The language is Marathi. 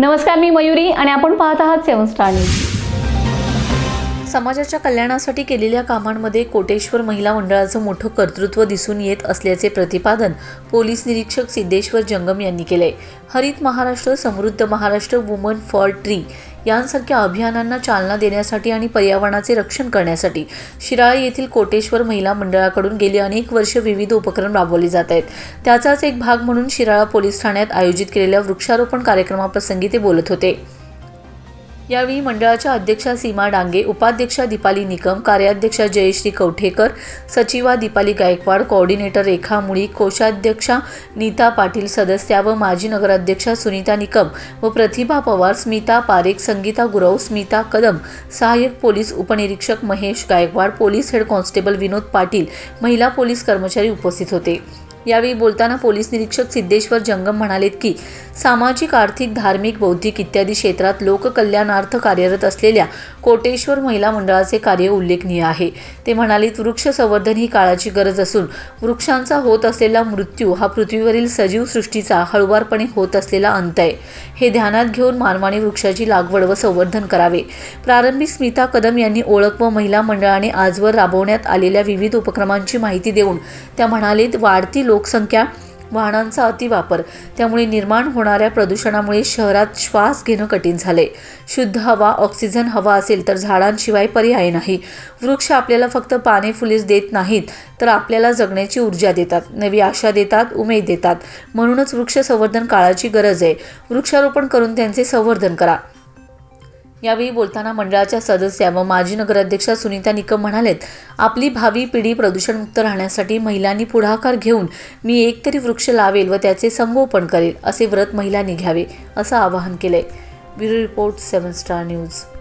नमस्कार मी मयुरी आणि आपण पाहत आहात सेवन स्टार न्यूज. समाजाच्या कल्याणासाठी केलेल्या कामांमध्ये कोटेश्वर महिला मंडळाचं मोठं कर्तृत्व दिसून येत असल्याचे प्रतिपादन पोलीस निरीक्षक सिद्धेश्वर जंगम यांनी केले हरित महाराष्ट्र समृद्ध महाराष्ट्र वुमन फॉर ट्री यांसारख्या अभियानांना चालना देण्यासाठी आणि पर्यावरणाचे रक्षण करण्यासाठी शिराळा येथील कोटेश्वर महिला मंडळाकडून गेली अनेक वर्ष विविध उपक्रम राबवले जात आहेत. त्याचाच एक भाग म्हणून शिराळा पोलीस ठाण्यात आयोजित केलेल्या वृक्षारोपण कार्यक्रमाप्रसंगी ते बोलत होते. यावेळी मंडळाच्या अध्यक्षा सीमा डांगे उपाध्यक्षा दीपाली निकम कार्याध्यक्षा जयश्री कवठेकर सचिवा दीपाली गायकवाड कोऑर्डिनेटर रेखा मुळी कोषाध्यक्षा नीता पाटील सदस्या व माजी नगराध्यक्षा सुनीता निकम व प्रतिभा पवार स्मिता पारेख संगीता गुरव स्मिता कदम सहाय्यक पोलीस उपनिरीक्षक Mahesh Gaikwad police head constable Vinod Patil महिला पोलीस कर्मचारी उपस्थित होते. यावेळी बोलताना पोलीस निरीक्षक सिद्धेश्वर जंगम म्हणालेत की सामाजिक आर्थिक धार्मिक बौद्धिक इत्यादी क्षेत्रात लोककल्याणार्थ कार्यरत असलेल्या कोटेश्वर महिला मंडळाचे कार्य उल्लेखनीय आहे. ते म्हणालेत वृक्ष संवर्धन ही काळाची गरज असून वृक्षांचा होत असलेला मृत्यू हा पृथ्वीवरील सजीव सृष्टीचा हळुवारपणे होत असलेला अंत आहे. हे ध्यानात घेऊन मानवाने वृक्षाची लागवड व संवर्धन करावे. प्रारंभी स्मिता कदम यांनी ओळख व महिला मंडळाने आजवर राबवण्यात आलेल्या विविध उपक्रमांची माहिती देऊन त्या म्हणालेत वाढती लोकसंख्या वाहनांचा अतिवापर त्यामुळे निर्माण होणाऱ्या प्रदूषणामुळे शहरात श्वास घेणं कठीण झाले शुद्ध हवा ऑक्सिजन हवा असेल तर झाडांशिवाय पर्याय नाही. वृक्ष आपल्याला फक्त पाने फुलेच देत नाहीत तर आपल्याला जगण्याची ऊर्जा देतात. नवी आशा देतात उमेद देतात. म्हणूनच वृक्ष संवर्धन काळाची गरज आहे. वृक्षारोपण करून त्यांचे संवर्धन करा. यावेळी बोलताना मंडळाच्या सदस्या व माजी नगराध्यक्षा सुनीता निकम म्हणालेत आपली भावी पिढी प्रदूषणमुक्त राहण्यासाठी महिलांनी पुढाकार घेऊन मी एक तरी वृक्ष लावेल व त्याचे संगोपन करेल असे व्रत महिलांनी घ्यावे असं आवाहन केलंय. Bureau report seven star news.